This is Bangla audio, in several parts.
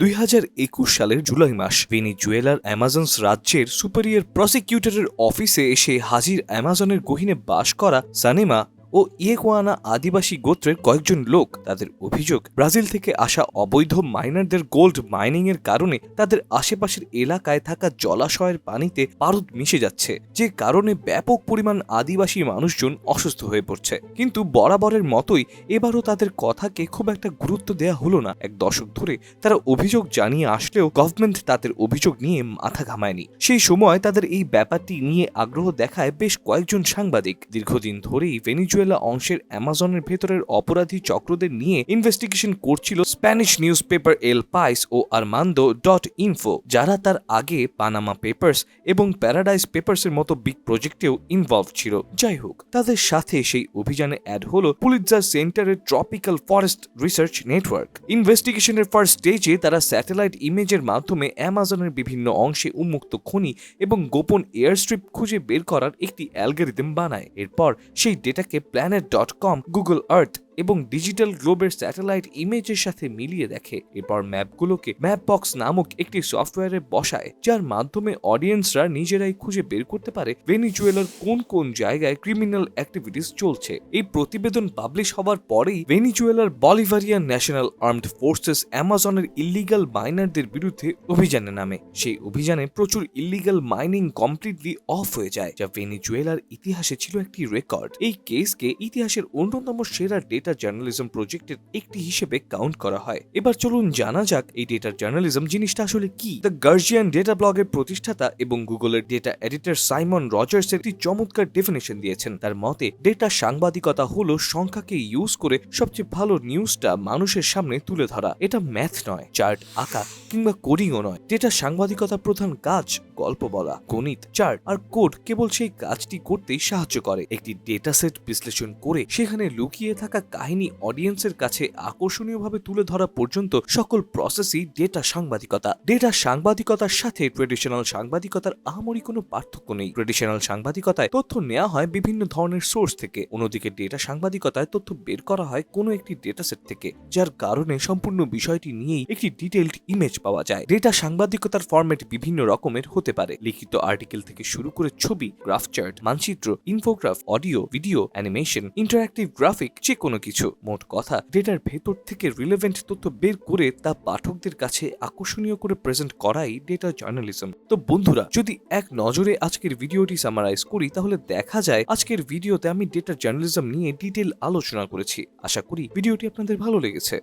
দুই হাজার একুশ সালের জুলাই মাস, ভেনিজুয়েলার অ্যামাজনস রাজ্যের সুপারিয়র প্রসিকিউটরের অফিসে এসে হাজির অ্যামাজনের গহিনে বাস করা সানিমা ও ইয়েকোয়ানা আদিবাসী গোত্রের কয়েকজন লোক তাদের অভিযোগ, ব্রাজিল থেকে আসা অবৈধ মাইনারদের গোল্ড মাইনিং এর কারণে তাদের আশেপাশের এলাকায় থাকা জলাশয়ের পানিতে পারদ মিশে যাচ্ছে, যে কারণে ব্যাপক পরিমাণ আদিবাসী মানুষজন অসুস্থ হয়ে পড়ছে। কিন্তু বরাবরের মতোই এবারও তাদের কথাকে খুব একটা গুরুত্ব দেয়া হলো না। এক দশক ধরে তারা অভিযোগ জানিয়ে আসলেও গভর্নমেন্ট তাদের অভিযোগ নিয়ে মাথা ঘামায়নি। সেই সময় তাদের এই ব্যাপারটি নিয়ে আগ্রহ দেখায় বেশ কয়েকজন সাংবাদিক। দীর্ঘদিন ধরেই ভেনিজুয়েলা অংশের অ্যামাজনের ভেতরের অপরাধী চক্রদের নিয়ে ইনভেস্টিগেশন করছিল স্প্যানিশ নিউজ পেপার এল পাইস ও আরমান্দো ডট ইনফো যারা তার আগে পানামা পেপার্স এবং প্যারাডাইস পেপার্সের মতো বিগ প্রজেক্টেও ইনভলভ ছিল। যাই হোক, তাদের সাথে সেই অভিযানে অ্যাড হলো পুলিৎজার সেন্টারের ট্রপিক্যাল ফরেস্ট রিসার্চ নেটওয়ার্ক ইনভেস্টিগেশনের ফার্স্ট স্টেজে তারা স্যাটেলাইট ইমেজের মাধ্যমে অ্যামাজনের বিভিন্ন অংশে উন্মুক্ত খনি এবং গোপন এয়ারস্ট্রিপ খুঁজে বের করার একটি অ্যালগোরিদম বানায়। এরপর সেই ডেটাকে planet.com, Google Earth, এবং ডিজিটাল গ্লোবের স্যাটেলাইট ইমেজের সাথে মিলিয়ে দেখে। এরপর ম্যাপগুলোকে ম্যাপ বক্স নামক একটি সফটওয়্যারে বসায়, যার মাধ্যমে অডিয়েন্সরা নিজেরাই খুঁজে বের করতে পারে ভেনিজুয়েলার কোন কোন জায়গায় ক্রিমিনাল অ্যাক্টিভিটিস চলছে। এই প্রতিবেদন পাবলিশ হওয়ার পরেই ভেনিজুয়েলার বলিভারিয়ান ন্যাশনাল আর্মড ফোর্সেস অ্যামাজনের ইলিগাল মাইনারদের বিরুদ্ধে অভিযানে নামে। সেই অভিযানে প্রচুর ইল্লিগাল মাইনিং কমপ্লিটলি অফ হয়ে যায়, যা ভেনিজুয়েলার ইতিহাসে ছিল একটি রেকর্ড। এই কেসকে ইতিহাসের অন্যতম সেরা ডেটা জার্নালিজম প্রজেক্টের একটি হিসেবে কাউন্ট করা হয়। এবার চলুন জানা যাক এই ডেটা জার্নালিজম জিনিসটা আসলে কি? দ্য গার্জিয়ান ডেটা ব্লগের প্রতিষ্ঠাতা এবং গুগলের ডেটা এডিটর সাইমন রজার্স একটি চমৎকার ডেফিনেশন দিয়েছেন। তার মতে ডেটা সাংবাদিকতা হলো সংখ্যাকে ইউজ করে সবচেয়ে ভালো নিউজটা মানুষের সামনে তুলে ধরা। এটা ম্যাথ নয় চার্ট আঁকা কিংবা কোডিংও নয়। ডেটা সাংবাদিকতা প্রধান কাজ, গল্প বলা, গণিত চার্ট আর কোড কেবল সেই কাজটি করতেই সাহায্য করে। একটি ডেটা সেট বিশ্লেষণ করে সেখানে লুকিয়ে থাকা কাহিনী অডিয়েন্সের কাছে আকর্ষণীয়ভাবে তুলে ধরা পর্যন্ত সকল প্রসেসই ডেটা সাংবাদিকতা। ডেটা সাংবাদিকতার সাথে ট্রেডিশনাল সাংবাদিকতার আহামরি কোনো পার্থক্য নেই। ট্রেডিশনাল সাংবাদিকতায় তথ্য নেওয়া হয় বিভিন্ন ধরনের সোর্স থেকে। অন্যদিকে ডেটা সাংবাদিকতায় তথ্য বের করা হয় কোনো একটি ডেটা সেট থেকে, যার কারণে সম্পূর্ণ বিষয়টি নিয়েই একটি ডিটেলড ইমেজ পাওয়া যায়। ডেটা সাংবাদিকতার ফরম্যাট বিভিন্ন রকমের হতে পারে। লিখিত আর্টিকেল থেকে শুরু করে ছবি গ্রাফ চার্ট মানচিত্র infograph audio video animation interactive graphic যে কোনো কিছু মোট কথা। ডেটার ভেতর থেকে রিলেভেন্ট তথ্য বের করে তা পাঠকদের কাছে আকর্ষণীয় করে প্রেজেন্ট করাই ডেটা জার্নালিজম তো বন্ধুরা, যদি এক নজরে আজকের ভিডিওটি সামারাইজ করি, তাহলে দেখা যায় আজকের ভিডিওতে আমি ডেটা জার্নালিজম নিয়ে ডিটেল আলোচনা করেছি। আশা করি ভিডিওটি আপনাদের ভালো লেগেছে।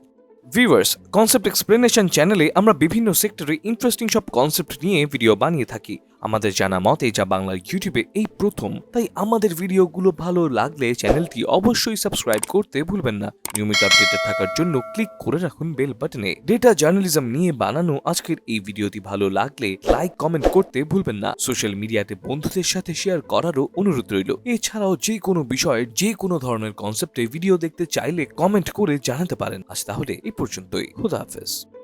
ভিউয়ার্স কনসেপ্ট এক্সপ্লেনেশন চ্যানেলে আমরা বিভিন্ন সেক্টরে ইন্টারেস্টিং সব কনসেপ্ট নিয়ে ভিডিও বানিয়ে থাকি। আমাদের জানা মতে যা বাংলার ইউটিউবে এই প্রথম, তাই আমাদের ভিডিওগুলো ভালো লাগলে চ্যানেলটি অবশ্যই সাবস্ক্রাইব করতে ভুলবেন না। নিয়মিত আপডেটে থাকার জন্য ক্লিক করে রাখুন বেল বাটনে। ডেটা জার্নালিজম নিয়ে বানানো আজকের এই ভিডিওটি ভালো লাগলে লাইক, কমেন্ট করতে ভুলবেন না। সোশ্যাল মিডিয়াতে বন্ধুদের সাথে শেয়ার করারও অনুরোধ রইল। এছাড়াও যে কোনো বিষয়ের যে কোনো ধরনের কনসেপ্টে ভিডিও দেখতে চাইলে কমেন্ট করে জানাতে পারেন। আজ তাহলে এই পর্যন্তই। খুদা হাফেজ।